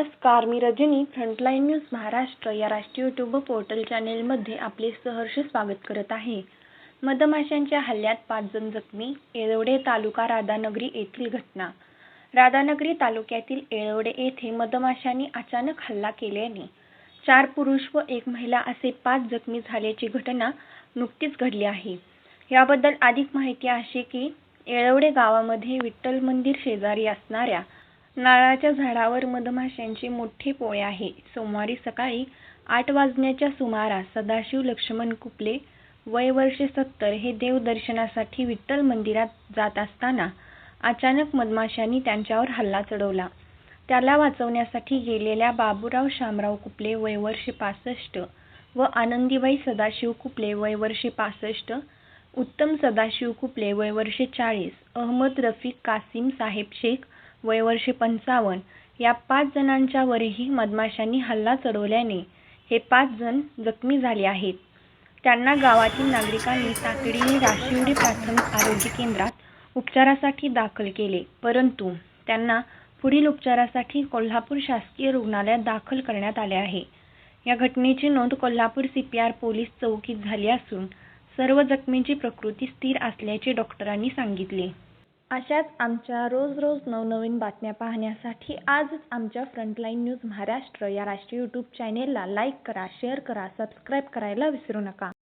नमस्कार मी Rajani frontline news Maharashtra या राष्ट्रीय यूट्यूब पोर्टल चॅनेलमध्ये आपले सहर्ष स्वागत करत आहे. मधमाशांच्या हल्ल्यात पाच जण जखमी येळवडे तालुका राधानगरी येथील घटना. राधानगरी तालुक्यातील येळवडे येथे मधमाशांनी अचानक हल्ला केल्याने चार पुरुष व एक महिला असे पाच जखमी झाल्याची घटना नुकतीच घडली आहे. याबद्दल अधिक माहिती अशी की येळवडे गावामध्ये विठ्ठल मंदिर शेजारी असणाऱ्या नारळाच्या झाडावर मधमाशांचे मोठे पोळे आहे. सोमवारी सकाळी आठ वाजण्याच्या सुमारास सदाशिव लक्ष्मण कुपले वय वर्षे सत्तर हे देवदर्शनासाठी विठ्ठल मंदिरात जात असताना अचानक मधमाशांनी त्यांच्यावर हल्ला चढवला. त्याला वाचवण्यासाठी गेलेल्या बाबूराव शामराव कुपले वय वर्षे पासष्ट व आनंदीबाई सदाशिव कुपले वय वर्षे पासष्ट उत्तम सदाशिव कुपले वय वर्षे चाळीस अहमद रफिक कासिम साहेब शेख वय वर्षे पंचावन्न. या पाच जणांच्या वरही मधमाशांनी हल्ला चढवल्याने हे पाच जण जखमी झाले आहेत. त्यांना गावातील नागरिकांनी तातडीने राशिवडी प्राथमिक आरोग्य केंद्रात उपचारासाठी दाखल केले. परंतु त्यांना पुढील उपचारासाठी कोल्हापूर शासकीय रुग्णालयात दाखल करण्यात आले आहे. या घटनेची नोंद Kolhapur C P R police चौकीत झाली असून सर्व जखमींची प्रकृती स्थिर असल्याचे डॉक्टरांनी सांगितले. अशाच आमच्या रोज रोज नवनवीन बातम्या पाहण्यासाठी आजच आमच्या फ्रंटलाईन न्यूज महाराष्ट्र या राष्ट्रीय यूट्यूब चॅनेलला लाईक करा शेअर करा सबस्क्राईब करायला विसरू नका.